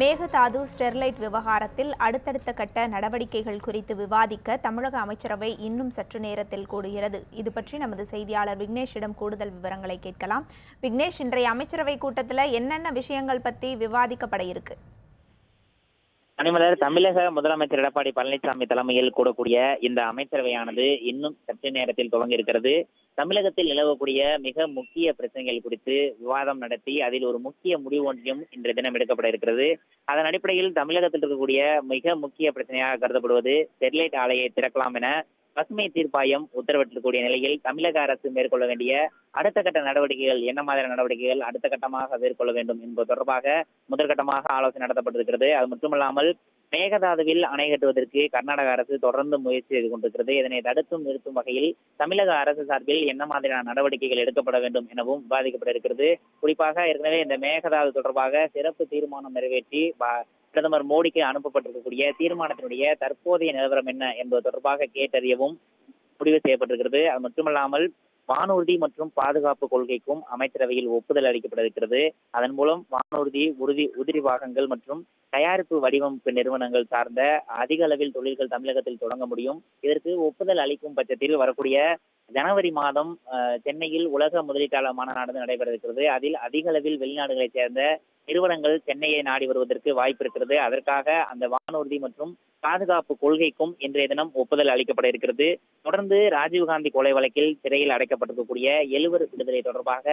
Mekedatu Sterlite விவகாரத்தில் அடுத்தடுத்த கட்ட நடவடிக்கைகள் குறித்து விவாதிக்க தமிழக அமைச்சரவை இன்னும் சற்று நேரத்தில் கூடுகிறது. இது பற்றி நமது செய்தியாளர் விக்னேஷிடம் கூடுதல் விவரங்களை கேட்கலாம். விக்னேஷ் இன்றைய அமைச்சரவை கூட்டத்தில் என்னென்ன விஷயங்கள் பற்றி விவாதிக்கப்பட இருக்கு? அனிமலர் தமிழக முதலமைச்சர் எடப்பாடி பழனிசாமி தலைமையில் கூடக்கூடிய இந்த அமைச்சரவையானது இன்னும் சற்று நேரத்தில் துவங்க இருக்கிறது. தமிழகத்தில் நிலவக்கூடிய மிக முக்கிய பிரச்சனைகள் குறித்து விவாதம் நடத்தி அதில் ஒரு முக்கிய முடிவு ஒன்றையும் இன்றைய தினம் எடுக்கப்பட இருக்கிறது. அதன் அடிப்படையில் தமிழகத்தில் இருக்கக்கூடிய மிக முக்கிய பிரச்சனையாக கருதப்படுவது ஸ்டெர்லைட் ஆலையை திறக்கலாம் என பசுமை தீர்ப்பாயம் உத்தரவிட்டிருக்கக்கூடிய நிலையில் தமிழக அரசு மேற்கொள்ள வேண்டிய அடுத்த கட்ட நடவடிக்கைகள் என்ன மாதிரியான நடவடிக்கைகள் அடுத்த கட்டமாக மேற்கொள்ள வேண்டும் என்பது தொடர்பாக முதற்கட்டமாக ஆலோசனை நடத்தப்பட்டிருக்கிறது. அது மட்டுமல்லாமல் மேகதாதுவில் அணை கட்டுவதற்கு கர்நாடக அரசு தொடர்ந்து முயற்சி செய்து கொண்டிருக்கிறது. இதனை தடுத்தும் நிறுத்தும் வகையில் தமிழக அரசு சார்பில் என்ன மாதிரியான நடவடிக்கைகள் எடுக்கப்பட வேண்டும் எனவும் விவாதிக்கப்பட இருக்கிறது குறிப்பாக ஏற்கனவே இந்த மேகதாது தொடர்பாக சிறப்பு தீர்மானம் நிறைவேற்றி பிரதமர் மோடிக்கு அனுப்பப்பட்டிருக்கக்கூடிய தீர்மானத்தினுடைய தற்போதைய நிலவரம் என்ன என்பது தொடர்பாக கேட்டறியவும் முடிவு செய்யப்பட்டிருக்கிறது. அது மட்டுமல்லாமல் வானூர்தி மற்றும் பாதுகாப்பு கொள்கைக்கும் அமைச்சரவையில் ஒப்புதல் அளிக்கப்பட இருக்கிறது அதன் மூலம் வானூர்தி உறுதி உதிரி பாகங்கள் மற்றும் தயாரிப்பு வடிவமைப்பு நிறுவனங்கள் சார்ந்த அதிக அளவில் தொழில்கள் தமிழகத்தில் தொடங்க முடியும். இதற்கு ஒப்புதல் அளிக்கும் பட்சத்தில் வரக்கூடிய ஜனவரி மாதம் சென்னையில் உலக முதலீட்டாளர் மாநாடு நடைபெற இருக்கிறது அதில் அதிக அளவில் வெளிநாடுகளைச் சேர்ந்த நிறுவனங்கள் சென்னையை நாடி வருவதற்கு வாய்ப்பு இருக்கிறது. அதற்காக அந்த வானூர்தி மற்றும் பாதுகாப்பு கொள்கைக்கும் இன்றைய தினம் ஒப்புதல் அளிக்கப்பட இருக்கிறது. தொடர்ந்து ராஜீவ்காந்தி கொலை வழக்கில் சிறையில் அடைக்கப்பட்டிருக்கக்கூடிய எழுவர் விடுதலை தொடர்பாக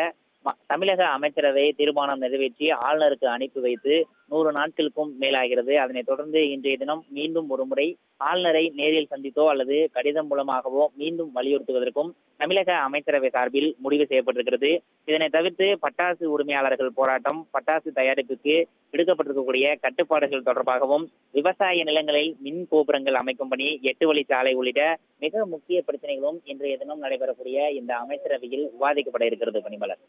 தமிழக அமைச்சரவை தீர்மானம் நிறைவேற்றி ஆளுநருக்கு அனுப்பி வைத்து நூறு நாட்களுக்கும் மேலாகிறது. அதனைத் தொடர்ந்து இன்றைய தினம் மீண்டும் ஒருமுறை ஆளுநரை நேரில் சந்தித்தோ அல்லது கடிதம் மூலமாகவோ மீண்டும் வலியுறுத்துவதற்கும் தமிழக அமைச்சரவை சார்பில் முடிவு செய்யப்பட்டிருக்கிறது. இதனை தவிர்த்து பட்டாசு உரிமையாளர்கள் போராட்டம் பட்டாசு தயாரிப்புக்கு விடுக்கப்பட்டிருக்கக்கூடிய கட்டுப்பாடுகள் தொடர்பாகவும் விவசாய நிலங்களில் மின் கோபுரங்கள் அமைக்கும் பணி எட்டு வழிச்சாலை உள்ளிட்ட மிக முக்கிய பிரச்சனைகளும் இன்றைய தினம் நடைபெறக்கூடிய இந்த அமைச்சரவையில் விவாதிக்கப்பட இருக்கிறது பணிமலர்